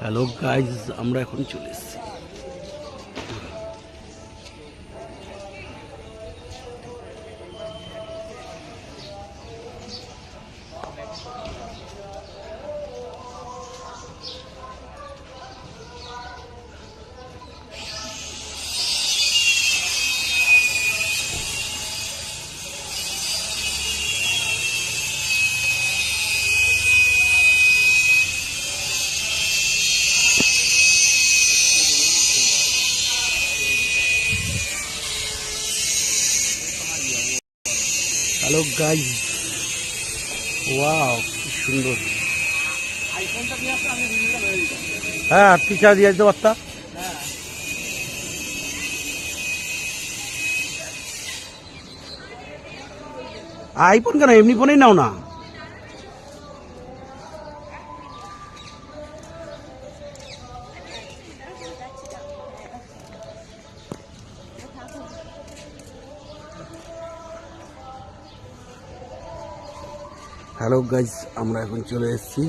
Hello guys আমরা এখন চলে এসেছি। হ্যালো গাইজ ওয়াও কি সুন্দর। হ্যাঁ পিছা দিয়ে দিতে পারতা? আইফোন কেন? এমনি ফোনেই নাও না। হ্যালো গাইজ আমরা এখন চলে এসেছি।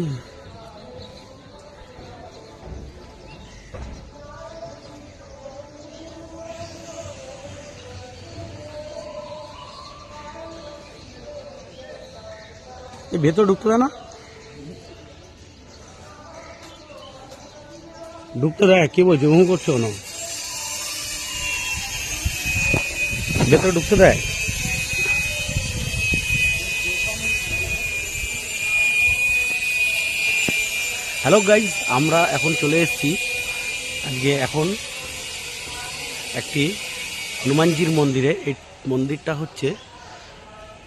ভেতর ঢুকতে দেয় না। ঢুকতে দেয় কে বলছে হুম করছ না ভেতরে ঢুকতে দেয় হ্যালো গাইজ আমরা এখন চলে এসেছি। আজকে এখন একটি হনুমানজির মন্দিরে। এই মন্দিরটা হচ্ছে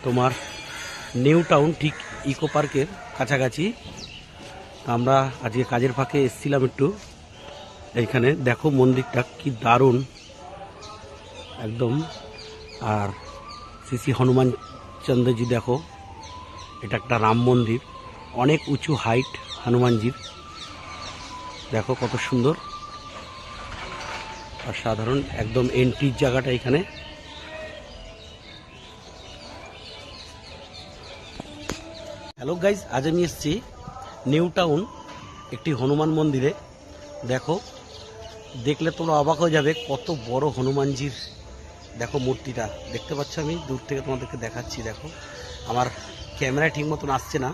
তোমার নিউ টাউন, ঠিক ইকো পার্কের কাছাকাছি। আমরা আজকে কাজের ফাঁকে এসেছিলাম একটু। এইখানে দেখো মন্দিরটা কি দারুণ। একদম। আর শ্রী হনুমান চন্দ্রজি দেখো, এটা একটা রাম মন্দির। অনেক উঁচু হাইট হনুমানজির। দেখো কত সুন্দর। আর সাধারণ একদম এন্ট্রির জায়গাটা এখানে। হ্যালো গাইজ আজ আমি এসেছি নিউ টাউন, একটি হনুমান মন্দিরে। দেখো, দেখলে তোমরা অবাক হয়ে যাবে কত বড় হনুমানজির, দেখো মূর্তিটা। দেখতে পাচ্ছ আমি, দূর থেকে তোমাদেরকে দেখাচ্ছি, দেখো। আমার ক্যামেরায় ঠিক মতন আসছে না।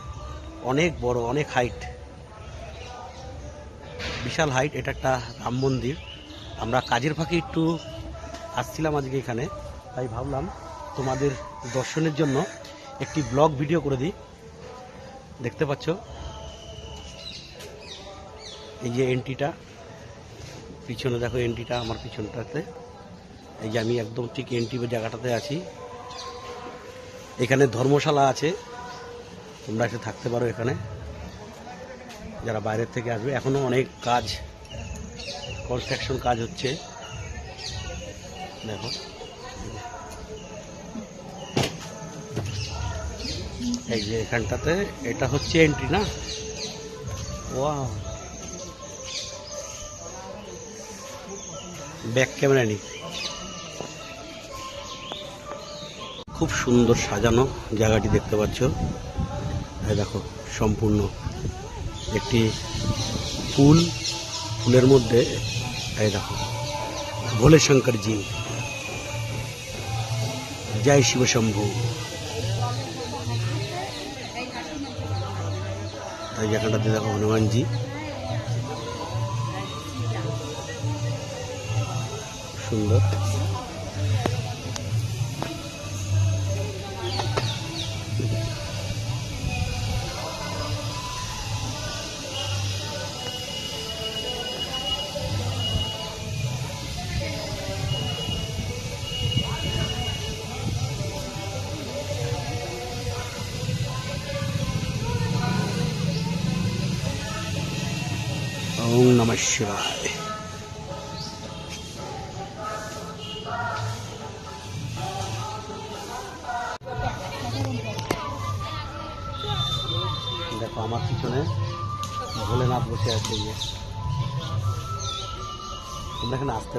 অনেক বড়, অনেক হাইট বিশাল হাইট এটা একটা রাম মন্দির। আমরা কাজের ফাঁকে একটু আসছিলাম আজকে এখানে, তাই ভাবলাম তোমাদের দর্শনের জন্য একটি ব্লগ ভিডিও করে দিই। দেখতে পাচ্ছ? এই যে এন্ট্রিটা পিছনে দেখো এন্ট্রিটা আমার পিছনটাতে। এই যে আমি একদম ঠিক এন্ট্রি জায়গাটাতে আছি। এখানে ধর্মশালা আছে, তোমরা এসে থাকতে পারো এখানে। যারা বাইরের থেকে আসবে এখনও অনেক কাজ কনস্ট্রাকশন কাজ হচ্ছে। দেখো। এই যে এখানটাতে এটা হচ্ছে এন্ট্রি না? ওয়া ব্যাক ক্যামেরা নেই। খুব সুন্দর সাজানো জায়গাটি দেখতে পাচ্ছ। দেখো সম্পূর্ণ। একটি ফুল, ফুলের মধ্যে, এই দেখো, ভোলে শঙ্কর জি। জয় শিব শম্ভু। এই জায়গাটাতে দেখো হনুমানজি সুন্দর। নমঃ শিবায়। দেখো আমার পিছনে ভোলেনাথ বসে আছে। তোমরা এখানে আসতে